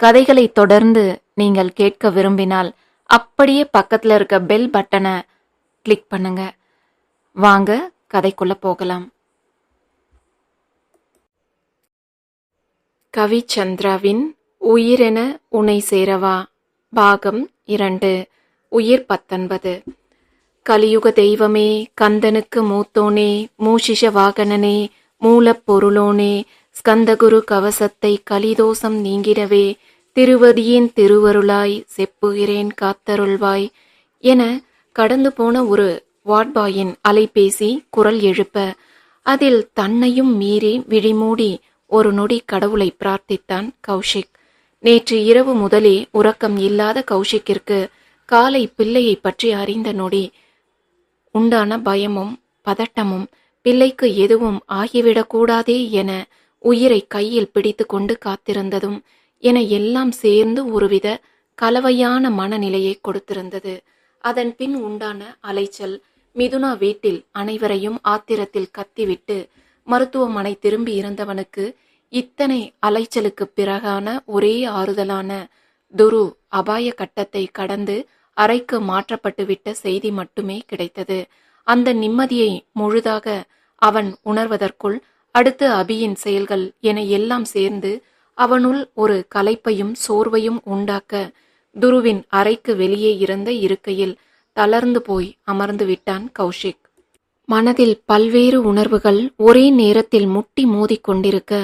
கதைகளை தொடர்ந்து நீங்கள் கேட்க விரும்பினால் அப்படியே பக்கத்தில் இருக்க பெல் பட்டனை கிளிக் பண்ணுங்க. வாங்க கதைக்குள்ள போகலாம். கவி சந்திராவின் உயிரென உனை சேரவா? பாகம் இரண்டு உயிர் பத்தொன்பது. கலியுக தெய்வமே கந்தனுக்கு மூத்தோனே மூஷிஷ வாகனனே மூலப்பொருளோனே ஸ்கந்தகுரு கவசத்தை கலிதோஷம் நீங்கிடவே திருவதியின் திருவருளாய் செப்புகிறேன் காத்தருள்வாய் என கடந்து போன ஒரு வாட்பாயின் அலைபேசி குரல் எழுப்ப அதில் தன்னையும் மீறி விழிமூடி ஒரு நொடி கடவுளை பிரார்த்தித்தான் கௌஷிக். நேற்று இரவு முதலே உறக்கம் இல்லாத கௌஷிக்கிற்கு காலை பிள்ளையை பற்றி அறிந்த நொடி உண்டான பயமும் பதட்டமும் பிள்ளைக்கு எதுவும் ஆகிவிடக்கூடாதே என உயிரை கையில் பிடித்து கொண்டு காத்திருந்ததும் என எல்லாம் சேர்ந்து ஒருவித கலவையான மனநிலையை கொடுத்திருந்தது. அதன் பின் உண்டான அலைச்சல் மிதுனா வீட்டில் அனைவரையும் ஆத்திரத்தில் கத்திவிட்டு மருத்துவமனை திரும்பி இருந்தவனுக்கு இத்தனை அலைச்சலுக்கு பிறகான ஒரே ஆறுதலான துரு அபாய கட்டத்தை கடந்து அறைக்கு மாற்றப்பட்டுவிட்ட செய்தி மட்டுமே கிடைத்தது. அந்த நிம்மதியை முழுதாக அவன் உணர்வதற்குள் அடுத்து அபியின் செயல்கள் என எல்லாம் சேர்ந்து அவனுள் ஒரு களைப்பையும் சோர்வையும் உண்டாக்க துருவின் அறைக்கு வெளியே இருந்த இருக்கையில் தளர்ந்து போய் அமர்ந்து விட்டான் கௌஷிக். மனதில் பல்வேறு உணர்வுகள் ஒரே நேரத்தில் முட்டி மோதிக்கொண்டிருக்க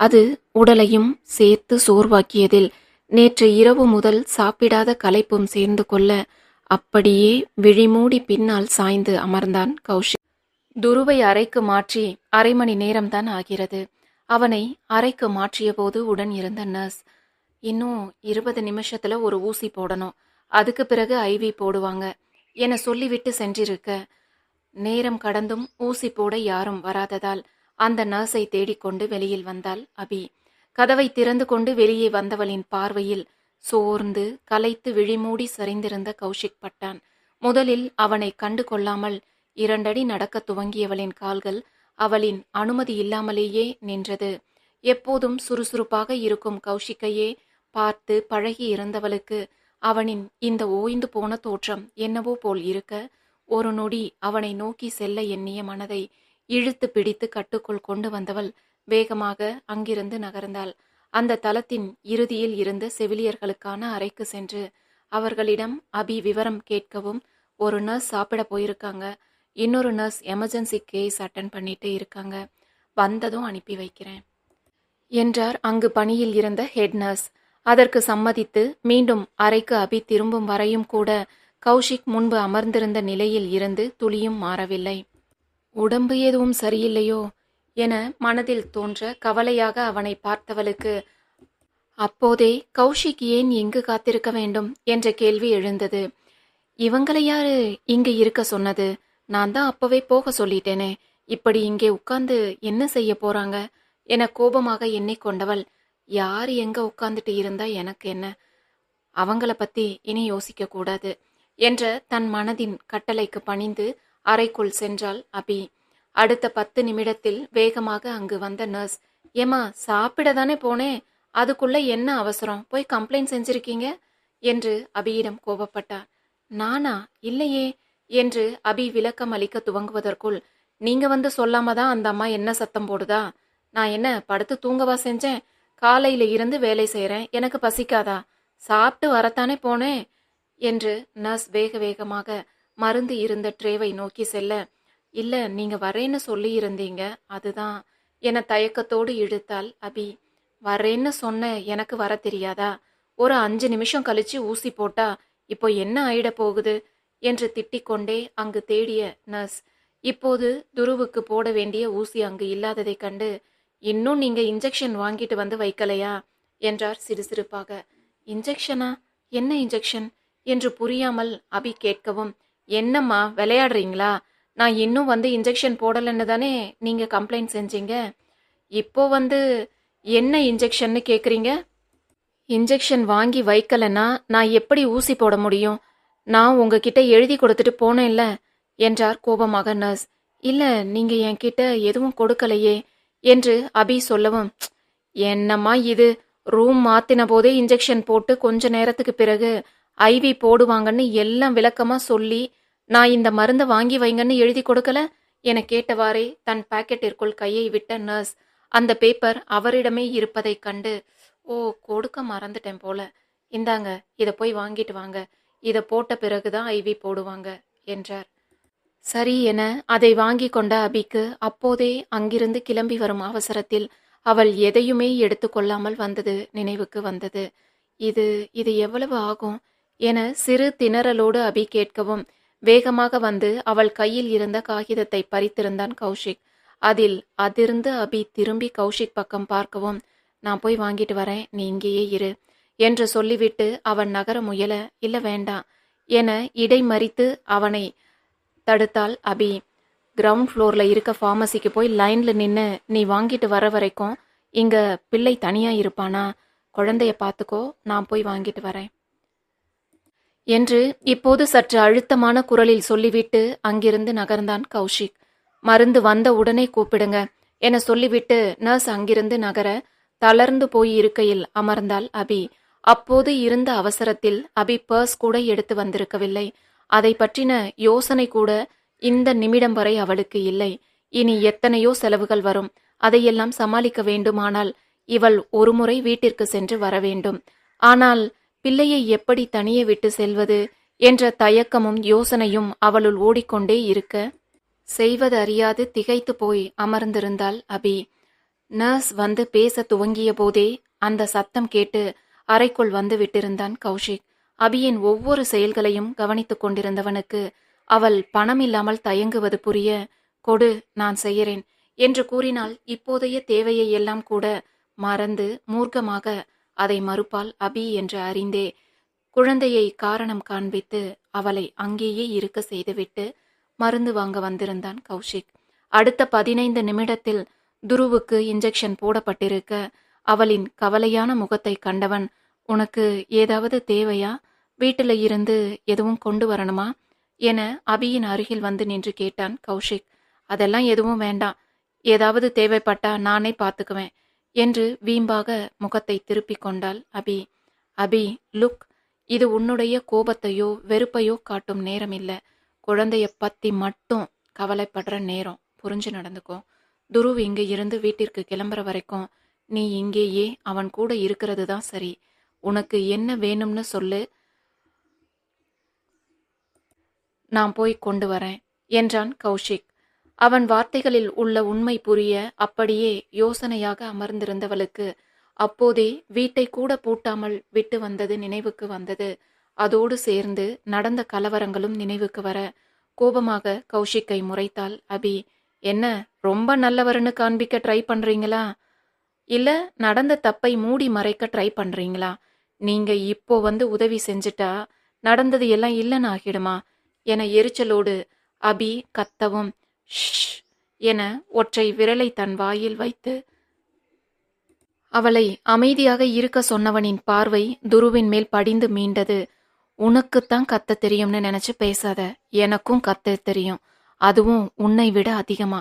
அது உடலையும் சேர்த்து சோர்வாக்கியதில் நேற்று இரவு முதல் சாப்பிடாத கலைப்பும் சேர்ந்து கொள்ள அப்படியே விழிமூடி பின்னால் சாய்ந்து அமர்ந்தான் கௌஷிக். துருவை அறைக்கு மாற்றி அரை மணி நேரம்தான் ஆகிறது. அவனை அறைக்கு மாற்றியபோது உடன் இருந்த நர்ஸ் இன்னும் இருபது நிமிஷத்துல ஒரு ஊசி போடணும். அதுக்கு பிறகு ஐவி போடுவாங்க. என சொல்லிவிட்டு சென்றிருக்க. நேரம் கடந்தும் ஊசி போட யாரும் வராததால் அந்த நர்ஸை தேடிக்கொண்டு வெளியில் வந்தாள் அபி. கதவை திறந்து கொண்டு வெளியே வந்தவளின் பார்வையில் சோர்ந்து கலைத்து விழிமூடி சரிந்திருந்த கௌஷிக் பட்டான். முதலில் அவனை கண்டு கொள்ளாமல் இரண்டடி நடக்க துவங்கியவளின் கால்கள் அவளின் அனுமதி இல்லாமலேயே நின்றது. எப்போதும் சுறுசுறுப்பாக இருக்கும் கௌஷிக்கையே பார்த்து பழகி இருந்தவளுக்கு அவனின் இந்த ஓய்ந்து போன தோற்றம் என்னவோ போல் இருக்க ஒரு நொடி அவனை நோக்கி செல்ல எண்ணிய மனதை இழுத்து பிடித்து கட்டுக்குள் கொண்டு வந்தவள் வேகமாக அங்கிருந்து நகர்ந்தாள். அந்த தளத்தின் இறுதியில் இருந்த செவிலியர்களுக்கான அறைக்கு சென்று அவர்களிடம் அபி விவரம் கேட்கவும் ஒரு நர்ஸ் சாப்பிட போயிருக்காங்க. இன்னொரு நர்ஸ் எமர்ஜென்சி கேஸ் அட்டன் பண்ணிட்டு இருக்காங்க. வந்ததும் அனுப்பி வைக்கிறேன் என்றார். அங்கு பணியில் இருந்த ஹெட் நர்ஸ். அதற்கு சம்மதித்து மீண்டும் அறைக்கு அபி திரும்பும் வரையும் கூட கௌஷிக் முன்பு அமர்ந்திருந்த நிலையில் இருந்து துளியும் மாறவில்லை. உடம்பு எதுவும் சரியில்லையோ என மனதில் தோன்ற கவலையாக அவனை பார்த்தவளுக்கு அப்போதே கௌஷிக் ஏன் இங்கு காத்திருக்க வேண்டும்? என்ற கேள்வி எழுந்தது. இவங்களை யாரு இங்கு இருக்க சொன்னது? நான் தான் அப்பவே போக சொல்லிட்டேனே. இப்படி இங்கே உட்கார்ந்து என்ன செய்ய போறாங்க? என கோபமாக எண்ணிக்கொண்டவள் யார் எங்க உட்கார்ந்துட்டு இருந்தா எனக்கு என்ன? அவங்கள பத்தி இனி யோசிக்க கூடாது என்ற தன் மனதின் கட்டளைக்கு பணிந்து அறைக்குள் சென்றாள் அபி. அடுத்த பத்து நிமிடத்தில் வேகமாக அங்கு வந்த நர்ஸ் ஏமா சாப்பிட தானே போனேன் அதுக்குள்ள என்ன அவசரம்? போய் கம்ப்ளைண்ட் செஞ்சிருக்கீங்க? என்று அபியிடம் கோபப்பட்டார். நானா? இல்லையே. என்று அபி விளக்கம் அளிக்க துவங்குவதற்குள் நீங்க வந்து சொல்லாம தான் அந்த அம்மா என்ன சத்தம் போடுதா? நான் என்ன படுத்து தூங்கவா செஞ்சேன்? காலையில இருந்து வேலை செய்கிறேன் எனக்கு பசிக்காதா? சாப்பிட்டு வரத்தானே போனேன்? என்று நர்ஸ் வேக வேகமாக மருந்து இருந்த ட்ரேவை நோக்கி செல்ல இல்ல நீங்க வரேன்னு சொல்லி இருந்தீங்க அதுதான். என தயக்கத்தோடு இழுத்தாள் அபி. வரேன்னு சொன்ன எனக்கு வர தெரியாதா? ஒரு அஞ்சு நிமிஷம் கழிச்சு ஊசி போட்டா இப்போ என்ன ஆயிட போகுது? என்று திட்டிக்கொண்டே அங்கு தேடிய நர்ஸ் இப்போது துருவுக்கு போட வேண்டிய ஊசி அங்கு இல்லாததைக் கண்டு இன்னும் நீங்க இன்ஜெக்ஷன் வாங்கிட்டு வந்து வைக்கலையா? என்றார் சிறுசிறுப்பாக. இன்ஜெக்ஷனா? என்ன இன்ஜெக்ஷன்? என்று புரியாமல் அபி கேட்கவும் என்னம்மா விளையாடுறீங்களா? நான் இன்னும் வந்து இன்ஜெக்ஷன் போடலைன்னு தானே நீங்க கம்ப்ளைண்ட் செஞ்சீங்க? இப்போ வந்து என்ன இன்ஜெக்ஷன்னு கேட்குறீங்க இன்ஜெக்ஷன் வாங்கி வைக்கலன்னா நான் எப்படி ஊசி போட முடியும்? நான் உங்ககிட்ட எழுதி கொடுத்துட்டு போனேன்ல என்றார் கோபமாக நர்ஸ். இல்ல நீங்க என்கிட்ட எதுவும் கொடுக்கலையே என்று அபி சொல்லவும். என்னம்மா இது? ரூம் மாத்தின போதே இன்ஜெக்ஷன் போட்டு கொஞ்ச நேரத்துக்கு பிறகு ஐவி போடுவாங்கன்னு எல்லாம் விளக்கமா சொல்லி நான் இந்த மருந்தை வாங்கி வைங்கன்னு எழுதி கொடுக்கல என கேட்டவாறே தன் பாக்கெட்டிற்குள் கையை விட்ட நர்ஸ். அந்த பேப்பர் அவரிடமே இருப்பதைக் கண்டு ஓ கொடுக்க மறந்துட்டேன் போல. இந்தாங்க இதை போய் வாங்கிட்டு வாங்க இதை போட்ட பிறகுதான் ஐவி போடுவாங்க என்றார். சரி என அதை வாங்கி கொண்ட அபிக்கு அப்போதே அங்கிருந்து கிளம்பி வரும் அவசரத்தில் அவள் எதையுமே எடுத்துக்கொள்ளாமல் வந்தது நினைவுக்கு வந்தது. இது இது எவ்வளவு ஆகும் என சிறு திணறலோடு அபி கேட்கவும் வேகமாக வந்து அவள் கையில் இருந்த காகிதத்தை பறித்திருந்தான் கௌஷிக். அதில் அதிர்ந்து அபி திரும்பி கௌஷிக் பக்கம் பார்க்கவும் நான் போய் வாங்கிட்டு வரேன் நீ இங்கேயே இரு. என்று சொல்லிவிட்டு அவன் நகர முயல இல்ல வேண்டாம் என இடைமறித்து அவனை தடுத்தாள் அபி. கிரவுண்ட் ஃப்ளோரில் இருக்க ஃபார்மசிக்கு போய் லைனில் நின்று நீ வாங்கிட்டு வர வரைக்கும் இங்கே பிள்ளை தனியாக இருப்பானா? குழந்தைய பார்த்துக்கோ நான் போய் வாங்கிட்டு வரேன் என்று இப்போது சற்று அழுத்தமான குரலில் சொல்லிவிட்டு அங்கிருந்து நகர்ந்தான் கௌஷிக். மருந்து வந்த உடனே கூப்பிடுங்க என சொல்லிவிட்டு நர்ஸ் அங்கிருந்து நகர தளர்ந்து போய் இருக்கையில் அமர்ந்தாள் அபி. அப்போது இருந்த அவசரத்தில் அபி பர்ஸ் கூட எடுத்து வந்திருக்கவில்லை. அதை பற்றின யோசனை கூட இந்த நிமிடம் வரை அவளுக்கு இல்லை. இனி எத்தனையோ செலவுகள் வரும். அதையெல்லாம் சமாளிக்க வேண்டுமானால் இவள் ஒருமுறை வீட்டிற்கு சென்று வர வேண்டும். ஆனால் பிள்ளையை எப்படி தனியே விட்டு செல்வது என்ற தயக்கமும் யோசனையும் அவளுள் ஓடிக்கொண்டே இருக்க செய்வது அறியாது திகைத்து போய் அமர்ந்திருந்தாள் அபி. நர்ஸ் வந்து பேச துவங்கிய போதே அந்த சத்தம் கேட்டு அறைக்குள் வந்து விட்டிருந்தான் கௌஷிக். அபியின் ஒவ்வொரு செயல்களையும் கவனித்துக் கொண்டிருந்தவனுக்கு அவள் பணம் இல்லாமல் தயங்குவது புரிய கொடு நான் செய்கிறேன் என்று கூறினால் இப்போதைய தேவையை எல்லாம் கூட மறந்து மூர்க்கமாக அதை மறுப்பால் அபி என்று அறிந்தே குழந்தையை காரணம் காண்பித்து அவளை அங்கேயே இருக்க செய்துவிட்டு மருந்து வாங்க வந்திருந்தான் கௌஷிக். அடுத்த பதினைந்து நிமிடத்தில் துருவுக்கு இன்ஜெக்ஷன் போடப்பட்டிருக்க அவளின் கவலையான முகத்தை கண்டவன் உனக்கு ஏதாவது தேவையா? வீட்டில் இருந்து எதுவும் கொண்டு வரணுமா? என அபியின் அருகில் வந்து நின்று கேட்டான் கௌஷிக். அதெல்லாம் எதுவும் வேண்டாம். ஏதாவது தேவைப்பட்டா நானே பார்த்துக்குவேன் என்று வீம்பாக முகத்தை திருப்பி கொண்டாள் அபி. அபி லுக் இது உன்னுடைய கோபத்தையோ வெறுப்பையோ காட்டும் நேரம் இல்லை குழந்தைய பத்தி மட்டும் கவலைப்படுற நேரம். புரிஞ்சு நடந்துக்கோ. துருவ் இங்கே இருந்து வீட்டிற்கு கிளம்புற வரைக்கும் நீ இங்கேயே அவன் கூட இருக்கிறது தான் சரி. உனக்கு என்ன வேணும்னு சொல்லு. நான் போய் கொண்டு வரேன் என்றான் கௌஷிக். அவன் வார்த்தைகளில் உள்ள உண்மை புரிய அப்படியே யோசனையாக அமர்ந்திருந்தவளுக்கு அப்போதே வீட்டை கூட பூட்டாமல் விட்டு வந்தது நினைவுக்கு வந்தது. அதோடு சேர்ந்து நடந்த கலவரங்களும் நினைவுக்கு வர கோபமாக கௌஷிக்கை முறைத்தாள். அபி என்ன ரொம்ப நல்லவர்னு காண்பிக்க ட்ரை பண்றீங்களா? இல்ல நடந்த தப்பை மூடி மறைக்க ட்ரை பண்றீங்களா? நீங்க இப்போ வந்து உதவி செஞ்சுட்டா நடந்தது எல்லாம் இல்லைன்னு ஆகிடுமா? என எரிச்சலோடு அபி கத்தவும் ஷ் என ஒற்றை விரலை தன் வாயில் வைத்து அவளை அமைதியாக இருக்க சொன்னவனின் பார்வை துருவின் மேல் படிந்து மீண்டது. உனக்குத்தான் கத்த தெரியும்னு நினைச்சு பேசாத. எனக்கும் கத்த தெரியும். அதுவும் உன்னை விட அதிகமா.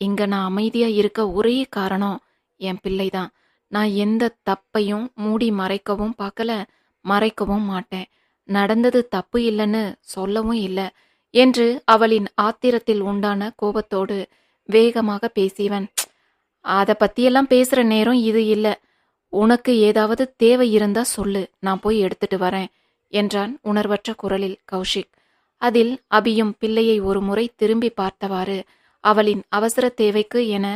இங்க நான் அமைதியா இருக்க ஒரே காரணம் என் பிள்ளைதான். நான் எந்த தப்பையும் மூடி மறைக்கவும் பார்க்கல மறைக்கவும் மாட்டேன். நடந்தது தப்பு இல்லைன்னு சொல்லவும் இல்லை என்று அவளின் ஆத்திரத்தில் உண்டான கோபத்தோடு வேகமாக பேசியவன். அதை பற்றியெல்லாம் பேசுகிற நேரம் இது இல்லை. உனக்கு ஏதாவது தேவை இருந்தா சொல்லு. நான் போய் எடுத்துட்டு வரேன் என்றான் உணர்வற்ற குரலில் கௌஷிக். அதில் அபியும் பிள்ளையை ஒரு முறை திரும்பி பார்த்தவாறு அவளின் அவசர தேவைக்கு என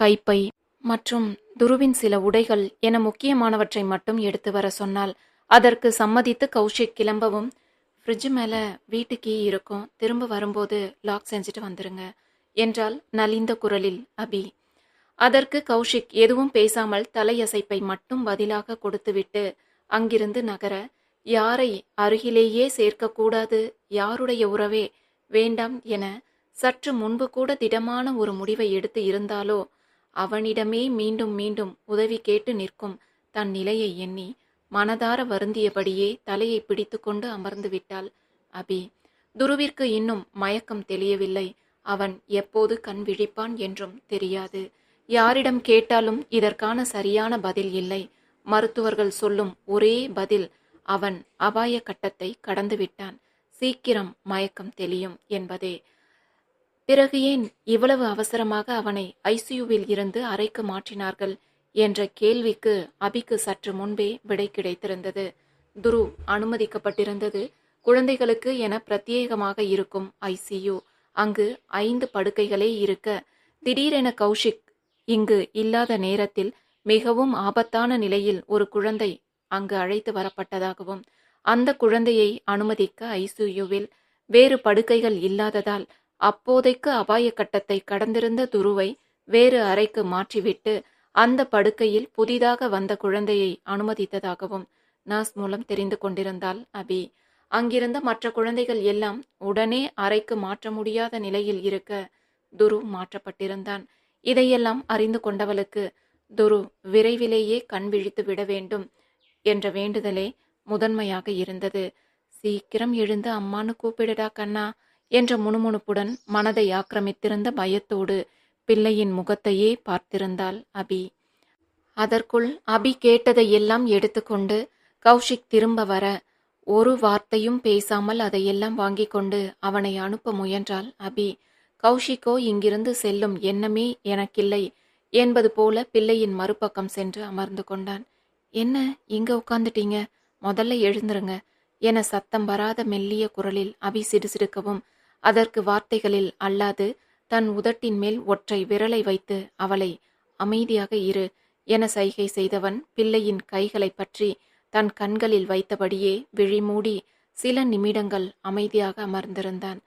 கைப்பை மற்றும் துருவின் சில உடைகள் என முக்கியமானவற்றை மட்டும் எடுத்து வர சொன்னால் அதற்கு சம்மதித்து கௌஷிக் கிளம்பவும் ஃப்ரிட்ஜ் மேலே வீட்டு கீ இருக்கும் திரும்ப வரும்போது லாக் செஞ்சுட்டு வந்துருங்க என்றால் நலிந்த குரலில் அபி. அதற்கு கௌஷிக் எதுவும் பேசாமல் தலையசைப்பை மட்டும் பதிலாக கொடுத்துவிட்டு அங்கிருந்து நகர யாரை அருகிலேயே சேர்க்கக்கூடாது யாருடைய உறவே வேண்டாம் என சற்று முன்பு கூட திடமான ஒரு முடிவை எடுத்து இருந்தாலோ அவனிடமே மீண்டும் மீண்டும் உதவி கேட்டு நிற்கும் தன் நிலையை எண்ணி மனதார வருந்தியபடியே தலையை பிடித்துக்கொண்டு அமர்ந்து விட்டாள். அபி துருவிற்கு இன்னும் மயக்கம் தெளியவில்லை. அவன் எப்போது கண் விழிப்பான் என்றும் தெரியாது. யாரிடம் கேட்டாலும் இதற்கான சரியான பதில் இல்லை. மருத்துவர்கள் சொல்லும் ஒரே பதில் அவன் அபாய கட்டத்தை கடந்துவிட்டான் சீக்கிரம் மயக்கம் தெளியும் என்பதே. பிறகு ஏன் இவ்வளவு அவசரமாக அவனை ஐசியூவில் இருந்து அறைக்கு மாற்றினார்கள் என்ற கேள்விக்கு அபிக்கு சற்று முன்பே விடை கிடைத்திருந்தது. துரு அனுமதிக்கப்பட்டிருந்தது. குழந்தைகளுக்கு என பிரத்யேகமாக இருக்கும் ஐசியூ. அங்கு ஐந்து படுக்கைகளே இருக்க திடீரென கௌஷிக் இங்கு இல்லாத நேரத்தில் மிகவும் ஆபத்தான நிலையில் ஒரு குழந்தை அங்கு அழைத்து வரப்பட்டதாகவும் அந்த குழந்தையை அனுமதிக்க ஐசியூவில் வேறு படுக்கைகள் இல்லாததால் அப்போதைக்கு அபாய கட்டத்தை கடந்திருந்த துருவை வேறு அறைக்கு மாற்றிவிட்டு அந்த படுக்கையில் புதிதாக வந்த குழந்தையை அனுமதித்ததாகவும் நர்ஸ் மூலம் தெரிந்து கொண்டிருந்தாள் அபி. அங்கிருந்த மற்ற குழந்தைகள் எல்லாம் உடனே அறைக்கு மாற்ற முடியாத நிலையில் இருக்க துரு மாற்றப்பட்டிருந்தான். இதையெல்லாம் அறிந்து கொண்டவளுக்கு துரு விரைவிலேயே கண் விழித்து விட வேண்டும் என்ற வேண்டுதலே முதன்மையாக இருந்தது. சீக்கிரம் எழுந்து அம்மானு கூப்பிடுடா கண்ணா. என்ற முணுமுணுப்புடன் மனதை ஆக்கிரமித்திருந்த பயத்தோடு பிள்ளையின் முகத்தையே பார்த்திருந்தாள் அபி. அதற்குள் அபி கேட்டதை எல்லாம் எடுத்துக்கொண்டு கௌஷிக் திரும்ப வர ஒரு வார்த்தையும் பேசாமல் அதையெல்லாம் வாங்கி கொண்டு அவனை அனுப்ப முயன்றாள் அபி. கௌஷிக்கோ இங்கிருந்து செல்லும் எண்ணமே எனக்கில்லை என்பது போல பிள்ளையின் மறுபக்கம் சென்று அமர்ந்து கொண்டான். என்ன இங்க உட்காந்துட்டீங்க முதல்ல எழுந்துருங்க என சத்தம் வராத மெல்லிய குரலில் அபி சிடுசிடுக்கவும் அதற்கு வார்த்தைகளில் அல்லாது தன் உதட்டின் மேல் ஒற்றை விரலை வைத்து அவளை அமைதியாக இரு என சைகை செய்தவன் பிள்ளையின் கைகளை பற்றி தன் கண்களில் வைத்தபடியே விழிமூடி சில நிமிடங்கள் அமைதியாக அமர்ந்திருந்தான்.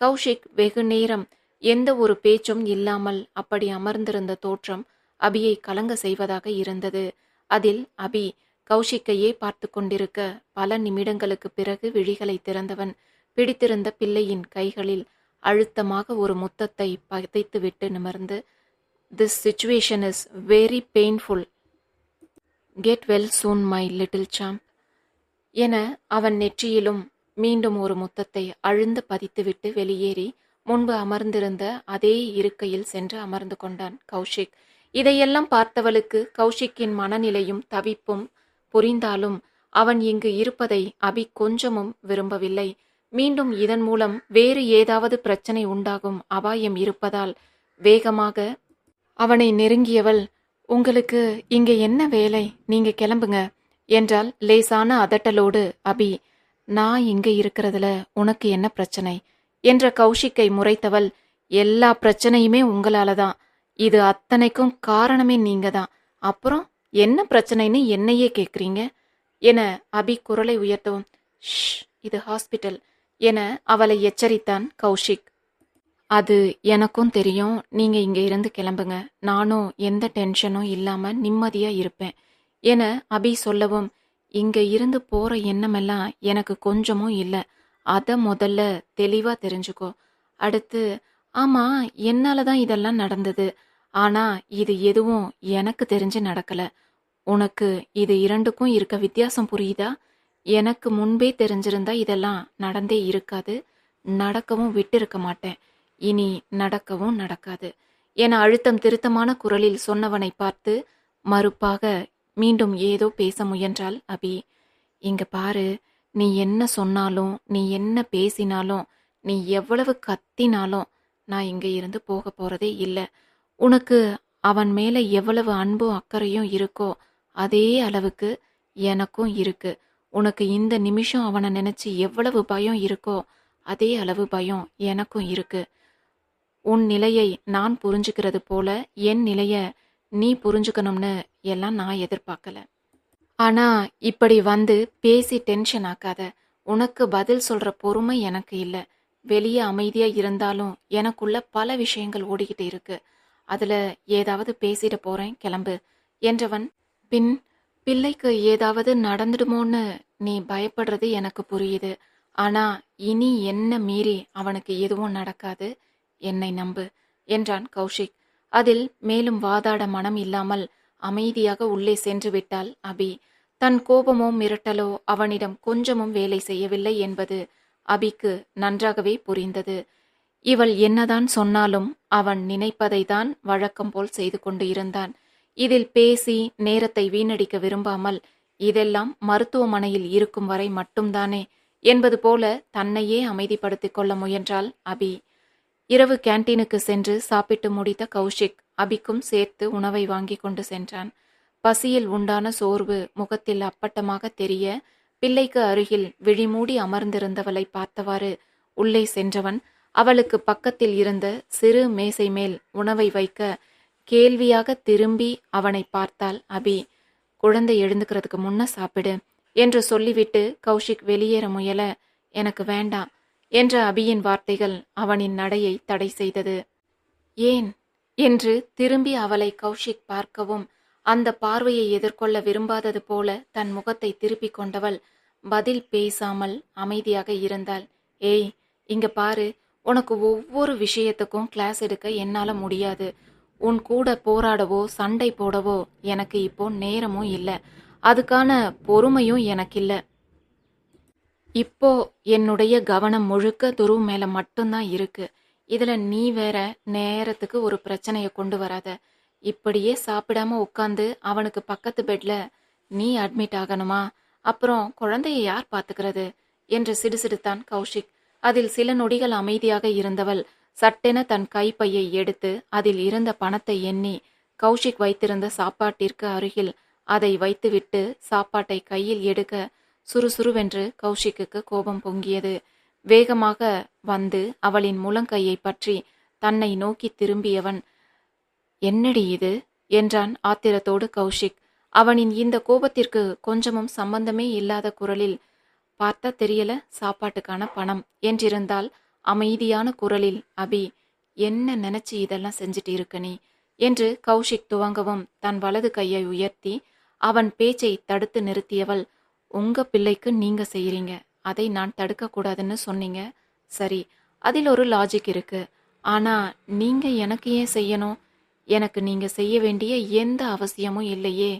கௌஷிக் வெகு நேரம் எந்த ஒரு பேச்சும் இல்லாமல் அப்படி அமர்ந்திருந்த தோற்றம் அபியை கலங்க செய்வதாக இருந்தது. அதில் அபி கௌஷிக்கையே பார்த்து கொண்டிருக்க பல நிமிடங்களுக்கு பிறகு விழிகளை திறந்தவன் பிடித்திருந்த பிள்ளையின் கைகளில் அழுத்தமாக ஒரு முத்தத்தை பதைத்துவிட்டு நிமிர்ந்து this situation is very painful get well soon my little champ என அவன் நெற்றியிலும் மீண்டும் ஒரு முத்தத்தை அழுந்து பதித்துவிட்டு வெளியேறி முன்பு அமர்ந்திருந்த அதே இருக்கையில் சென்று அமர்ந்து கொண்டான் கௌஷிக். இதையெல்லாம் பார்த்தவளுக்கு கௌஷிக்கின் மனநிலையும் தவிப்பும் புரிந்தாலும் அவன் இங்கு இருப்பதை அபி கொஞ்சமும் விரும்பவில்லை. மீண்டும் இதன் மூலம் வேறு ஏதாவது பிரச்சனை உண்டாகும் அபாயம் இருப்பதால் வேகமாக அவனை நெருங்கியவள் உங்களுக்கு இங்கே என்ன வேலை? நீங்க கிளம்புங்க என்றால் லேசான அதட்டலோடு அபி. நான் இங்கே இருக்கிறதுல உனக்கு என்ன பிரச்சனை? என்ற கௌஷிக்கை முறைத்தவள். எல்லா பிரச்சனையுமே உங்களால தான் இது அத்தனைக்கும் காரணமே நீங்க தான் அப்புறம் என்ன பிரச்சனைன்னு என்னையே கேட்குறீங்க என அபி குரலை உயர்த்தவும் ஷ் இது ஹாஸ்பிட்டல். என அவளை எச்சரித்தான் கௌஷிக். அது எனக்கும் தெரியும். நீங்க இங்க இருந்து கிளம்புங்க. நானும் எந்த டென்ஷனும் இல்லாம நிம்மதியா இருப்பேன் என அபி சொல்லவும் இங்க இருந்து போற எண்ணமெல்லாம் எனக்கு கொஞ்சமும் இல்லை. அதை முதல்ல தெளிவா தெரிஞ்சுக்கோ. அடுத்து ஆமா என்னால தான் இதெல்லாம் நடந்தது. ஆனா இது எதுவும் எனக்கு தெரிஞ்சு நடக்கல. உனக்கு இது இரண்டுக்கும் இருக்க வித்தியாசம் புரியுதா? எனக்கு முன்பே தெரிஞ்சிருந்தா இதெல்லாம் நடந்தே இருக்காது. நடக்கவும் விட்டிருக்க மாட்டேன். இனி நடக்கவும் நடக்காது. என அழுத்தம் திருத்தமான குரலில் சொன்னவனை பார்த்து மறுப்பாக மீண்டும் ஏதோ பேச முயன்றாள் அபி. இங்க பாரு நீ என்ன சொன்னாலும் நீ என்ன பேசினாலும் நீ எவ்வளவு கத்தினாலும் நான் இங்க இருந்து போக போறதே இல்லை. உனக்கு அவன் மேல எவ்வளவு அன்பும் அக்கறையும் இருக்கோ அதே அளவுக்கு எனக்கும் இருக்கு. உனக்கு இந்த நிமிஷம் அவனை நினைச்சு எவ்வளவு பயம் இருக்கோ அதே அளவு பயம் எனக்கும் இருக்கு. உன் நிலையை நான் புரிஞ்சுக்கிறது போல என் நிலைய நீ புரிஞ்சுக்கணும்னு எல்லாம் நான் எதிர்பார்க்கல. ஆனா இப்படி வந்து பேசி டென்ஷன் ஆக்காத. உனக்கு பதில் சொல்ற பொறுமை எனக்கு இல்லை. வெளியே அமைதியா இருந்தாலும் எனக்குள்ள பல விஷயங்கள் ஓடிக்கிட்டு இருக்கு. அதுல ஏதாவது பேசிட போறேன் கிளம்பு என்றவன். பின் பிள்ளைக்கு ஏதாவது நடந்துடுமோன்னு நீ பயப்படுறது எனக்கு புரியுது. ஆனா இனி என்ன மீறி அவனுக்கு எதுவும் நடக்காது? என்னை நம்பு என்றான் கௌஷிக். அதில் மேலும் வாதாட மனம் இல்லாமல் அமைதியாக உள்ளே சென்று விட்டாள் அபி. தன் கோபமோ மிரட்டலோ அவனிடம் கொஞ்சமும் வேலை செய்யவில்லை என்பது அபிக்கு நன்றாகவே புரிந்தது. இவள் என்னதான் சொன்னாலும் அவன் நினைப்பதை தான் வழக்கம் போல் செய்து கொண்டு இருந்தான். இதில் பேசி நேரத்தை வீணடிக்க விரும்பாமல் இதெல்லாம் மருத்துவமனையில் இருக்கும் வரை மட்டும்தானே என்பது போல தன்னையே அமைதிப்படுத்திக் கொள்ள முயன்றாள் அபி. இரவு கேண்டீனுக்கு சென்று சாப்பிட்டு முடித்த கௌஷிக் அபிக்கும் சேர்த்து உணவை வாங்கி கொண்டு சென்றான். பசியில் உண்டான சோர்வு முகத்தில் அப்பட்டமாக தெரிய பிள்ளைக்கு அருகில் விழிமூடி அமர்ந்திருந்தவளை பார்த்தவாறு உள்ளே சென்றவன் அவளுக்கு பக்கத்தில் இருந்த சிறு மேசை மேல் உணவை வைக்க கேள்வியாக திரும்பி அவனை பார்த்தாள் அபி. குழந்தை எழுந்துக்கிறதுக்கு முன்ன சாப்பிடு என்று சொல்லிவிட்டு கௌஷிக் வெளியேற முயல எனக்கு வேண்டாம் என்ற அபியின் வார்த்தைகள் அவனின் நடையை தடை செய்தது. ஏன்? என்று திரும்பி அவளை கௌஷிக் பார்க்கவும் அந்த பார்வையை எதிர்கொள்ள விரும்பாதது போல தன் முகத்தை திருப்பிக் கொண்டவள் பதில் பேசாமல் அமைதியாக இருந்தாள். ஏய் இங்க பாரு உனக்கு ஒவ்வொரு விஷயத்துக்கும் கிளாஸ் எடுக்க என்னால முடியாது. உன் கூட போராடவோ சண்டை போடவோ எனக்கு இப்போ நேரமும் இல்லை. அதுக்கான பொறுமையும் எனக்கு இல்லை இப்போ என்னுடைய கவனம் முழுக்க துருவ மேல மட்டும்தான் இருக்கு. இதுல நீ வேற நேரத்துக்கு ஒரு பிரச்சனைய கொண்டு வராத. இப்படியே சாப்பிடாம உட்காந்து அவனுக்கு பக்கத்து பெட்ல நீ அட்மிட் ஆகணுமா? அப்புறம் குழந்தைய யார் பாத்துக்கிறது? என்று சிடுசிடுத்தான் கௌஷிக். அதில் சில நொடிகள் அமைதியாக இருந்தவள் சட்டென தன் கைப்பையை எடுத்து அதில் இருந்த பணத்தை எண்ணி கௌஷிக் வைத்திருந்த சாப்பாட்டிற்கு அருகில் அதை வைத்துவிட்டு சாப்பாட்டை கையில் எடுக்க சுறுசுறுவென்று கௌஷிக்குக்கு கோபம் பொங்கியது. வேகமாக வந்து அவளின் முழங்கையை பற்றி தன்னை நோக்கி திரும்பியவன் என்னடி இது? என்றான் ஆத்திரத்தோடு கௌஷிக். அவனின் இந்த கோபத்திற்கு கொஞ்சமும் சம்பந்தமே இல்லாத குரலில் பார்த்தா தெரியல சாப்பாட்டுக்கான பணம் என்றிருந்தால் அமைதியான குரலில் அபி என்ன நினைச்சு இதெல்லாம் செஞ்சுட்டு இருக்க நீ? என்று கௌஷிக் துவங்கவும் தன் வலது கையை உயர்த்தி அவன் பேச்சை தடுத்து நிறுத்தியவள் உங்க பிள்ளைக்கு நீங்க செய்யறீங்க அதை நான் தடுக்க கூடாதுன்னு சொன்னீங்க. சரி அதில் ஒரு லாஜிக் இருக்கு. ஆனா நீங்க எனக்கு ஏன் செய்யணும்? எனக்கு நீங்க செய்ய வேண்டிய எந்த அவசியமும் இல்லையே.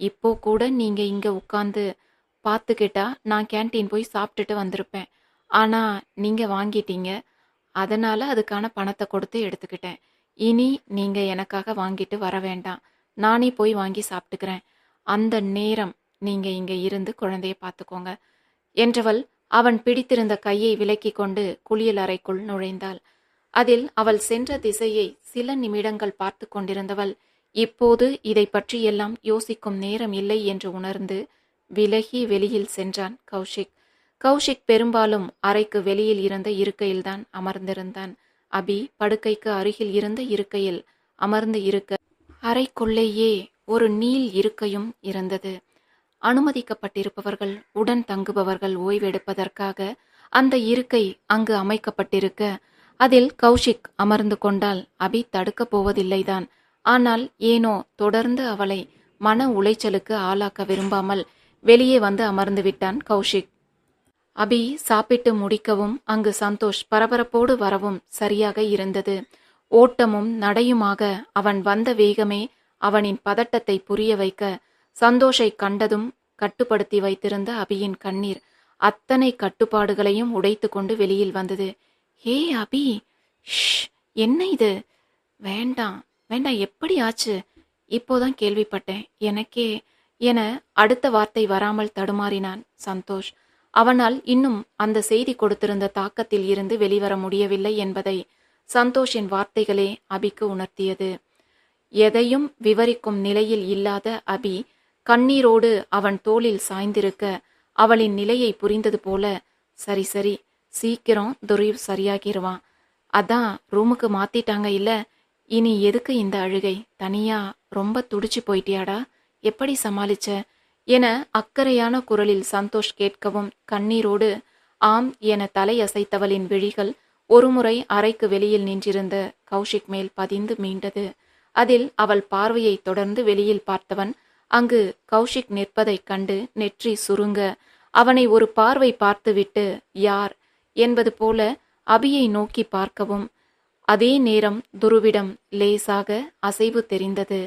இப்போ கூட நீங்க இங்க உட்காந்து பார்த்துக்கிட்டா நான் கேண்டீன் போய் சாப்பிட்டுட்டு வந்திருப்பேன். ஆனால் நீங்கள் வாங்கிட்டீங்க. அதனால் அதுக்கான பணத்தை கொடுத்து எடுத்துக்கிட்டேன். இனி நீங்கள் எனக்காக வாங்கிட்டு வர வேண்டாம். நானே போய் வாங்கி சாப்பிட்டுக்கிறேன். அந்த நேரம் நீங்கள் இங்கே இருந்து குழந்தைய பார்த்துக்கோங்க. என்றவள் அவன் பிடித்திருந்த கையை விலக்கி கொண்டு குளியல் அறைக்குள் நுழைந்தாள். அதில் அவள் சென்ற திசையை சில நிமிடங்கள் பார்த்து கொண்டிருந்தவள் இப்போது இதை பற்றியெல்லாம் யோசிக்கும் நேரம் இல்லை என்று உணர்ந்து விலகி வெளியில் சென்றான் கௌஷிக். கௌஷிக் பெரும்பாலும் அறைக்கு வெளியில் இருந்த இருக்கையில்தான் அமர்ந்திருந்தான். அபி படுக்கைக்கு அருகில் இருந்த இருக்கையில் அமர்ந்து இருக்க அறைக்குள்ளேயே ஒரு நீள் இருக்கையும் இருந்தது. அனுமதிக்கப்பட்டிருப்பவர்கள் உடன் தங்குபவர்கள் ஓய்வெடுப்பதற்காக அந்த இருக்கை அங்கு அமைக்கப்பட்டிருக்க அதில் கௌஷிக் அமர்ந்து கொண்டால் அபி தடுக்கப் போவதில்லைதான். ஆனால் ஏனோ தொடர்ந்து அவளை மன உளைச்சலுக்கு ஆளாக்க விரும்பாமல் வெளியே வந்து அமர்ந்து விட்டான் கௌஷிக். அபி சாப்பிட்டு முடிக்கவும் அங்கு சந்தோஷ் பரபரப்போடு வரவும் சரியாக இருந்தது. ஓட்டமும் நடையுமாக அவன் வந்த வேகமே அவனின் பதட்டத்தை புரிய வைக்க சந்தோஷை கண்டதும் கட்டுப்படுத்தி வைத்திருந்த அபியின் கண்ணீர் அத்தனை கட்டுப்பாடுகளையும் உடைத்து கொண்டு வெளியில் வந்தது. ஹே அபி! ஷ்! என்ன இது? வேண்டாம் வேண்டாம் எப்படி ஆச்சு? இப்போதான் கேள்விப்பட்டேன். எனக்கே என அடுத்த வார்த்தை வராமல் தடுமாறினான் சந்தோஷ். அவனால் இன்னும் அந்த செய்தி கொடுத்திருந்த தாக்கத்தில் இருந்து வெளிவர முடியவில்லை என்பதை சந்தோஷின் வார்த்தைகளே அபிக்கு உணர்த்தியது. எதையும் விவரிக்கும் நிலையில் இல்லாத அபி கண்ணீரோடு அவன் தோளில் சாய்ந்திருக்க அவளின் நிலையை புரிந்தது போல சரி சரி சீக்கிரம் துரிவ் சரியாகிருவான். அதான் ரூமுக்கு மாத்திட்டாங்க இல்ல இனி எதுக்கு இந்த அழுகை? தனியா ரொம்ப துடிச்சு போயிட்டியாடா? எப்படி சமாளிச்ச? என அக்கறையான குரலில் சந்தோஷ் கேட்கவும் கண்ணீரோடு ஆம் என தலையசைத்தவளின் விழிகள் ஒருமுறை அறைக்கு வெளியில் நின்றிருந்த கௌஷிக் மேல் பதிந்து மீண்டது. அதில் அவள் பார்வையை தொடர்ந்து வெளியில் பார்த்தவன் அங்கு கௌஷிக் நிற்பதைக் கண்டு நெற்றி சுருங்க அவனை ஒரு பார்வை பார்த்துவிட்டு யார்? என்பது போல அபியை நோக்கி பார்க்கவும் அதே நேரம் துருவிடம் லேசாக அசைவு தெரிந்தது.